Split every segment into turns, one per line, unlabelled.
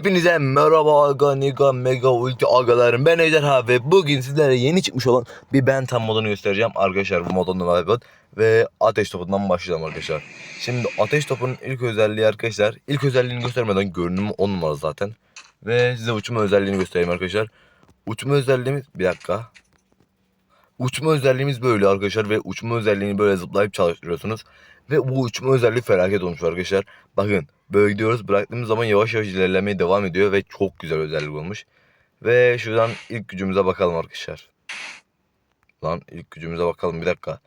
Hepinize merhaba aga niga mega ulti agalarım ben Ejderha ve bugün sizlere yeni çıkmış olan bir ben tam modunu göstereceğim arkadaşlar bu modun adı ve ateş topundan başlayalım arkadaşlar. Şimdi ateş topunun ilk özelliği arkadaşlar ilk özelliğini göstermeden görünümü 10 numara zaten ve size uçma özelliğini göstereyim arkadaşlar. Uçma özelliğimiz bir dakika. Uçma özelliğimiz böyle arkadaşlar ve uçma özelliğini böyle zıplayıp çalıştırıyorsunuz. Ve bu uçma özelliği felaket olmuş arkadaşlar. Bakın böyle gidiyoruz bıraktığımız zaman yavaş yavaş ilerlemeye devam ediyor ve çok güzel özellik olmuş. Ve şuradan ilk gücümüze bakalım arkadaşlar. Lan ilk gücümüze bakalım bir dakika.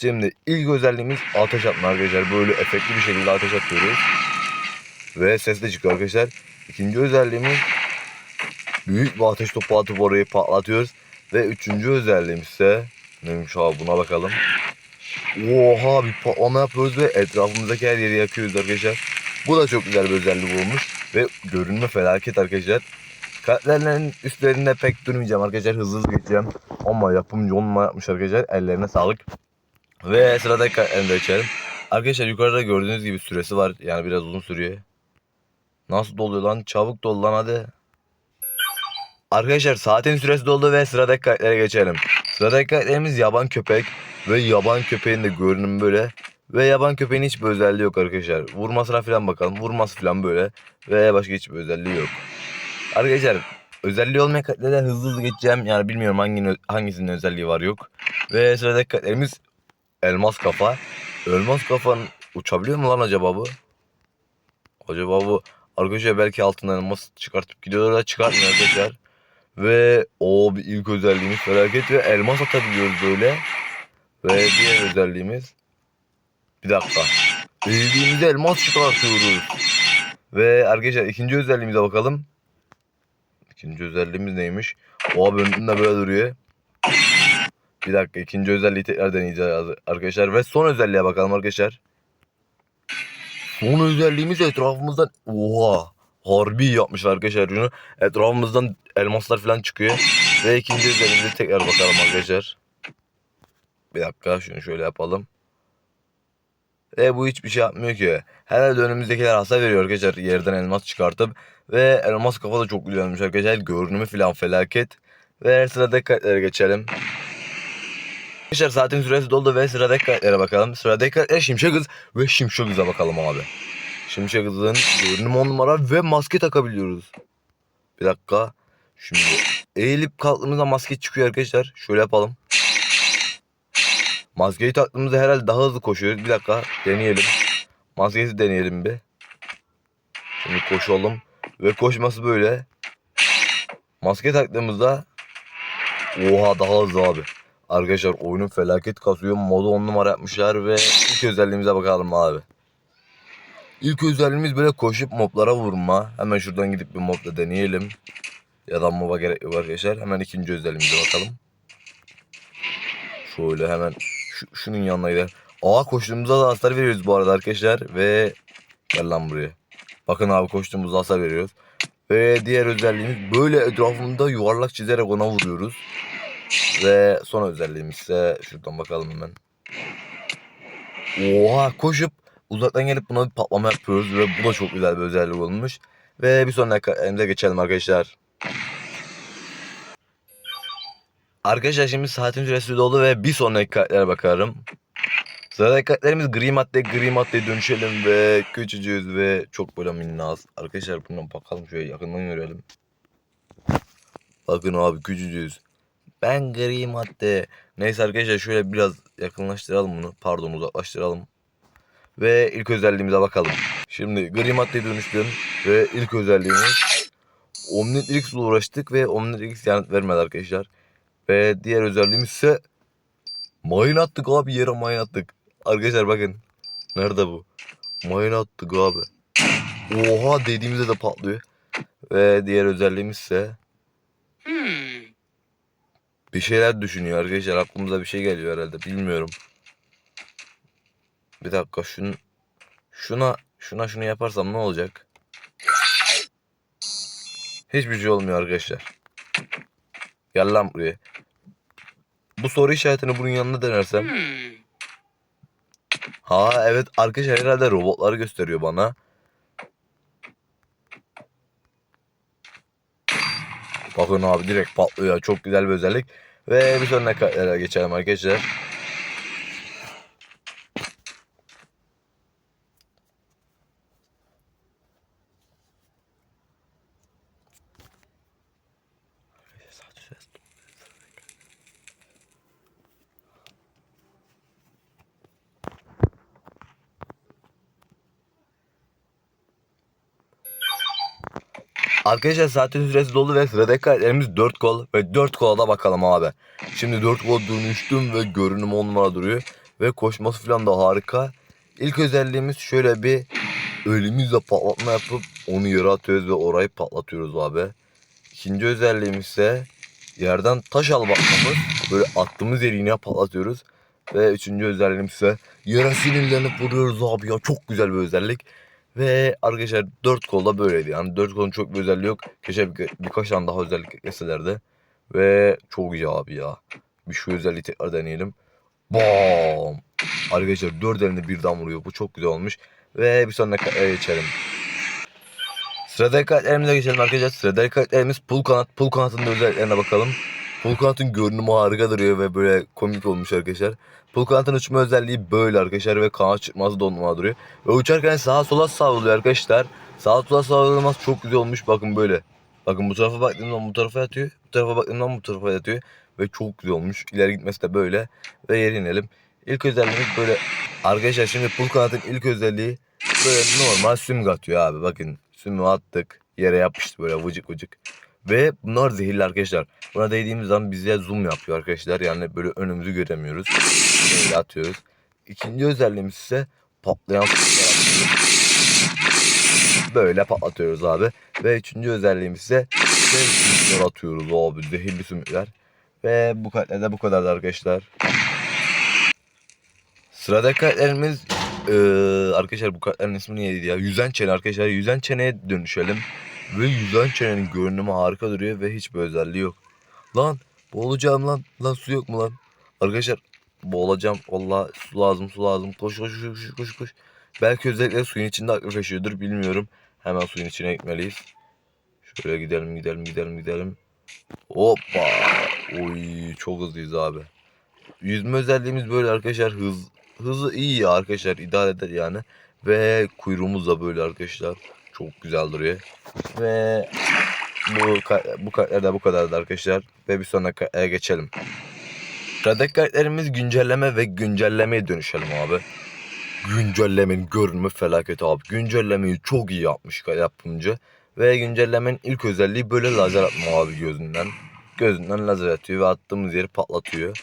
Şimdi ilk özelliğimiz ateş atma arkadaşlar. Böyle efektli bir şekilde ateş atıyoruz. Ve ses de çıkıyor arkadaşlar. İkinci özelliğimiz büyük bir ateş topu atıp orayı patlatıyoruz. Ve üçüncü özelliğimiz ise neymiş abi buna bakalım. Oha bir patlama yapıyoruz ve etrafımızdaki her yeri yakıyoruz arkadaşlar. Bu da çok güzel bir özellik olmuş ve görünme felaket arkadaşlar. Karakterlerin üstlerinde pek durmayacağım arkadaşlar hızlı hızlı geçeceğim. Ama yapımcı onunla yapmış arkadaşlar ellerine sağlık. Ve sıradaki karakterine de geçelim. Arkadaşlar yukarıda gördüğünüz gibi süresi var yani biraz uzun sürüyor. Nasıl doluyor lan çabuk dol lan hadi. Arkadaşlar saatin süresi doldu ve sıradaki karaktere geçelim. Sıradaki karakterimiz yaban köpek ve yaban köpeğin de görünümü böyle. Ve yaban köpeğin hiçbir özelliği yok arkadaşlar. Vurmasına falan bakalım. Vurması falan böyle. Ve başka hiçbir özelliği yok. Arkadaşlar özelliği olmayan karakterler hızlı hızlı geçeceğim. Yani bilmiyorum hanginin, hangisinin özelliği var yok. Ve sıradaki karakterimiz elmas kafa. Elmas kafanın uçabiliyor mu lan acaba bu? Acaba bu arkadaşlar belki altından elmas çıkartıp gidiyorlar da çıkartmıyor arkadaşlar. Ve o bir ilk özelliğimiz felaket ve elmas atabiliyoruz böyle. Ve diğer özelliğimiz bir dakika. Eğildiğimizde elmas çıkartıyoruz. Ve arkadaşlar ikinci özelliğimize bakalım. İkinci özelliğimiz neymiş? O abi önünde böyle duruyor. Bir dakika ikinci özelliği tekrar deneyeceğiz arkadaşlar. Ve son özelliğe bakalım arkadaşlar. Son özelliğimiz etrafımızdan... Oha! Harbi yapmışlar arkadaşlar bunu. Etrafımızdan elmaslar falan çıkıyor. Ve ikinci özelliğimize tekrar bakalım arkadaşlar. Bir dakika şunu şöyle yapalım. E bu hiçbir şey yapmıyor ki. Herhalde önümüzdekiler hasar veriyor arkadaşlar yerden elmas çıkartıp. Ve elmas kafa da çok güzelmiş arkadaşlar. Görünümü falan felaket. Ve sıradaki kayıtlara geçelim. Arkadaşlar saatin süresi doldu ve sıradaki kayıtlara bakalım. Sıradaki kayıtlara Şimşek Hız ve Şimşek Hız'a bakalım abi. Şimşek Hız'ın görünümü 10 numara ve maske takabiliyoruz. Bir dakika. Şimdi eğilip kalktığımızda maske çıkıyor arkadaşlar. Şöyle yapalım. Maskeyi taktığımızda herhalde daha hızlı koşuyoruz. Bir dakika deneyelim. Maskesi deneyelim bir. Şimdi koşalım. Ve koşması böyle. Maske taktığımızda Oha daha hızlı abi. Arkadaşlar oyunun felaket kasıyor. Modu 10 numara yapmışlar ve ilk özelliğimize bakalım abi. İlk özelliğimiz böyle koşup moblara vurma. Hemen şuradan gidip bir mobla deneyelim. Ya da moba gerek yok arkadaşlar. Hemen ikinci özelliğimize bakalım. Şöyle hemen şu, şunun yanına gidelim. Aa koştuğumuzda da hasar veriyoruz bu arada arkadaşlar. Ve gel lan buraya. Bakın abi koştuğumuzda hasar veriyoruz. Ve diğer özelliğimiz böyle etrafında yuvarlak çizerek ona vuruyoruz. Ve son özelliğimiz ise şuradan bakalım hemen. Oha koşup uzaktan gelip buna bir patlama yapıyoruz ve bu da çok güzel bir özellik olmuş. Ve bir sonraki elimize geçelim arkadaşlar. Arkadaşlar şimdi saatin süresi doldu ve bir sonraki kartlere bakarım. Sıradaki kartlarımız gri madde, gri maddeye dönüşelim ve küçücüğüz ve çok böyle minnaz. Arkadaşlar buna bakalım şöyle yakından görelim. Bakın abi küçücüğüz. Ben gri madde. Neyse arkadaşlar şöyle biraz yakınlaştıralım bunu. Pardon uzaklaştıralım. Ve ilk özelliğimize bakalım. Şimdi gri maddeye dönüştüm ve ilk özelliğimiz Omnitrix ile uğraştık ve Omnitrix yanıt vermedi arkadaşlar. Ve diğer özelliğimiz ise mayın attık abi yere mayın attık. Arkadaşlar bakın. Nerede bu? Mayın attık abi. Oha dediğimizde de patlıyor. Ve diğer özelliğimiz ise bir şeyler düşünüyor arkadaşlar. Aklımıza bir şey geliyor herhalde. Bilmiyorum. Bir dakika şunu şuna şuna şunu yaparsam ne olacak? Hiçbir şey olmuyor arkadaşlar. Gel buraya. Bu soru işaretini bunun yanına denersem. Hmm. Ha evet arkadaşlar herhalde robotları gösteriyor bana. Bakın abi direkt patlıyor. Çok güzel bir özellik. Ve bir sonraki kartlara geçelim arkadaşlar. Arkadaşlar saatin süresi dolu ve sıradaki kartlarımız 4 kol ve 4 kola da bakalım abi. Şimdi 4 kol dönüştüm ve görünüm 10 numara duruyor. Ve koşması falan da harika. İlk özelliğimiz şöyle bir elimizle patlatma yapıp onu yere atıyoruz ve orayı patlatıyoruz abi. İkinci özelliğimiz ise yerden taş alıp atmamız. Böyle attığımız yeri yine patlatıyoruz. Ve üçüncü özelliğimiz ise yere sinirlenip vuruyoruz abi ya çok güzel bir özellik. Ve arkadaşlar 4 kolda böyleydi. Yani 4 kolun çok bir özelliği yok. Keşke bir, birkaç tane daha özellik ekleselerdi. Ve çok iyi abi ya. Bir şu özelliği tekrar deneyelim. Bam! Arkadaşlar 4 elinde birden vuruyor. Bu çok güzel olmuş. Ve bir sonraki kartlara geçelim. Sıradaki kartlarımıza geçelim arkadaşlar. Sıradaki kartlarımız pul kanat. Pul kanatının özelliklerine bakalım. Pul kanatın görünümü harika duruyor ve böyle komik olmuş arkadaşlar. Pul kanatın uçma özelliği böyle arkadaşlar ve kanat çıkması donma duruyor. Ve uçarken sağa sola savruluyor arkadaşlar. Sağa sola savrulması çok güzel olmuş. Bakın böyle. Bakın bu tarafa baktığımdan bu tarafa yatıyor. Bu tarafa baktığımdan bu tarafa yatıyor. Ve çok güzel olmuş. İleri gitmesi de böyle. Ve yere inelim. İlk özelliğimiz böyle. Arkadaşlar şimdi pul kanatın ilk özelliği böyle normal sümük atıyor abi. Bakın sümüğü attık. Yere yapıştı böyle vıcık vıcık. Ve bunlar zehirli arkadaşlar. Buna değdiğimiz zaman bize zoom yapıyor arkadaşlar. Yani böyle önümüzü göremiyoruz. Böyle atıyoruz. İkinci özelliğimiz ise patlayan. Böyle patlatıyoruz abi. Ve üçüncü özelliğimiz ise sümükler atıyoruz abi. Zehirli sümükler. Ve bu kartlarda bu kadardı arkadaşlar. Sıradaki kartlarımız eee, arkadaşlar bu kartların ismi neydi ya? Yüzen çene arkadaşlar. Yüzen çeneye dönüşelim. Ve yüzen çenenin görünümü harika duruyor ve hiçbir özelliği yok. Lan boğulacağım lan. Lan su yok mu lan? Arkadaşlar boğulacağım. Valla su lazım su lazım. Koş koş koş koş koş. Belki özellikle suyun içinde aktifleşiyordur bilmiyorum. Hemen suyun içine gitmeliyiz. Şöyle gidelim gidelim gidelim gidelim. Hoppa. Oy çok hızlıyız abi. Yüzme özelliğimiz böyle arkadaşlar hız hızı iyi ya arkadaşlar idare eder yani ve kuyruğumuz da böyle arkadaşlar çok güzel duruyor ve bu bu kartlar da bu kadardı arkadaşlar ve bir sonraki kartlara geçelim. Sıradaki kartlarımız güncelleme ve güncellemeye dönüşelim abi. Güncellemenin görünümü felaket abi. Güncellemeyi çok iyi yapmış yapımcı. Ve güncellemenin ilk özelliği böyle lazer atma abi gözünden. Gözünden lazer atıyor ve attığımız yeri patlatıyor.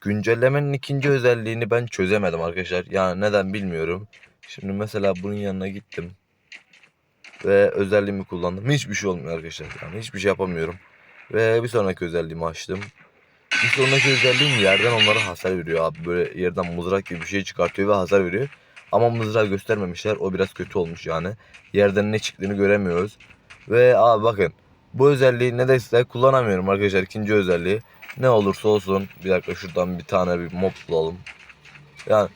Güncellemenin ikinci özelliğini ben çözemedim arkadaşlar. Yani neden bilmiyorum. Şimdi mesela bunun yanına gittim. Ve özelliğimi kullandım. Hiçbir şey olmuyor arkadaşlar. Yani hiçbir şey yapamıyorum. Ve bir sonraki özelliğimi açtım. Bir sonraki özelliğim yerden onlara hasar veriyor abi. Böyle yerden mızrak gibi bir şey çıkartıyor ve hasar veriyor. Ama mızrağı göstermemişler. O biraz kötü olmuş yani. Yerden ne çıktığını göremiyoruz. Ve abi bakın. Bu özelliği nedense kullanamıyorum arkadaşlar. ikinci özelliği. Ne olursa olsun. Bir dakika şuradan bir tane bir mob bulalım. Yani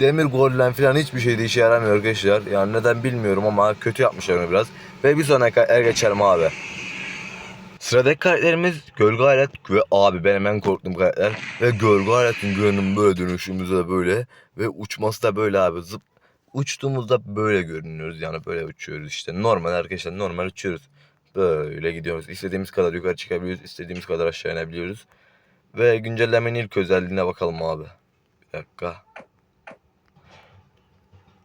demir golem falan hiçbir şeyde işe yaramıyor arkadaşlar. Yani neden bilmiyorum ama kötü yapmışlar onu biraz. Ve bir sonraki er geçelim abi. Sıradaki karakterimiz Gölge Alet ve abi benim en korktuğum karakter. Ve Gölge Alet'in görünümü böyle dönüşümüzde de böyle. Ve uçması da böyle abi zıp. Uçtuğumuzda böyle görünüyoruz yani böyle uçuyoruz işte. Normal arkadaşlar normal uçuyoruz. Böyle gidiyoruz. İstediğimiz kadar yukarı çıkabiliyoruz. istediğimiz kadar aşağı inebiliyoruz. Ve güncellemenin ilk özelliğine bakalım abi. Bir dakika.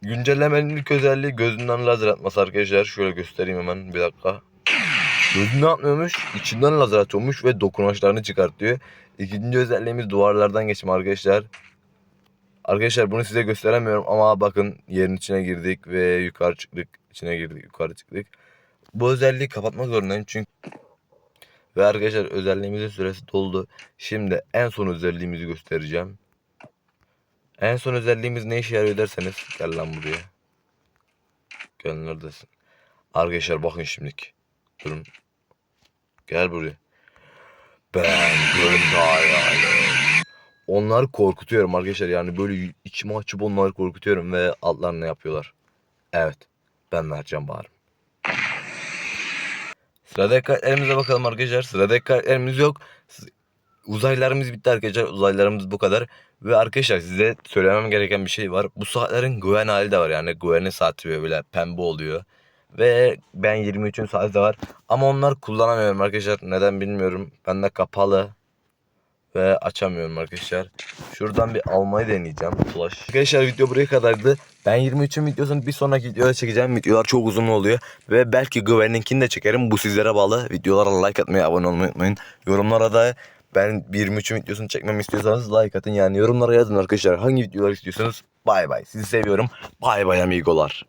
Güncellemenin ilk özelliği gözünden lazer atması arkadaşlar. Şöyle göstereyim hemen bir dakika. Gözünden atmıyormuş, içinden lazer atıyormuş ve dokunaçlarını çıkartıyor. İkinci özelliğimiz duvarlardan geçme arkadaşlar. Arkadaşlar bunu size gösteremiyorum ama bakın yerin içine girdik ve yukarı çıktık. İçine girdik, yukarı çıktık. Bu özelliği kapatmak zorundayım çünkü ve arkadaşlar özelliğimizin süresi doldu. Şimdi en son özelliğimizi göstereceğim. En son özelliğimiz ne işe yarıyor derseniz gel lan buraya. Gel neredesin? Arkadaşlar bakın şimdilik. Durun. Gel buraya. Ben gönül hayalim. Onları korkutuyorum arkadaşlar yani böyle içimi açıp onları korkutuyorum ve altlarına yapıyorlar. Evet ben Mertcan Bağrım. Sıradaki karakterimize bakalım arkadaşlar. Sıradaki karakterimiz yok. Uzaylarımız bitti arkadaşlar. Uzaylarımız bu kadar. Ve arkadaşlar size söylemem gereken bir şey var. Bu saatlerin güven hali de var yani. Güvenin saati böyle pembe oluyor. Ve ben 23'ün saati de var. Ama onlar kullanamıyorum arkadaşlar. Neden bilmiyorum. Bende kapalı. Ve açamıyorum arkadaşlar. Şuradan bir almayı deneyeceğim. Flash. Arkadaşlar video buraya kadardı. Ben 23'ün videosunu bir sonraki videoda çekeceğim. Videolar çok uzun oluyor. Ve belki Güven'inkini de çekerim. Bu sizlere bağlı. Videolara like atmayı, abone olmayı unutmayın. Yorumlara da ben 23'ün videosunu çekmemi istiyorsanız like atın. Yani yorumlara yazın arkadaşlar. Hangi videolar istiyorsanız. Bay bay. Sizi seviyorum. Bay bay amigolar.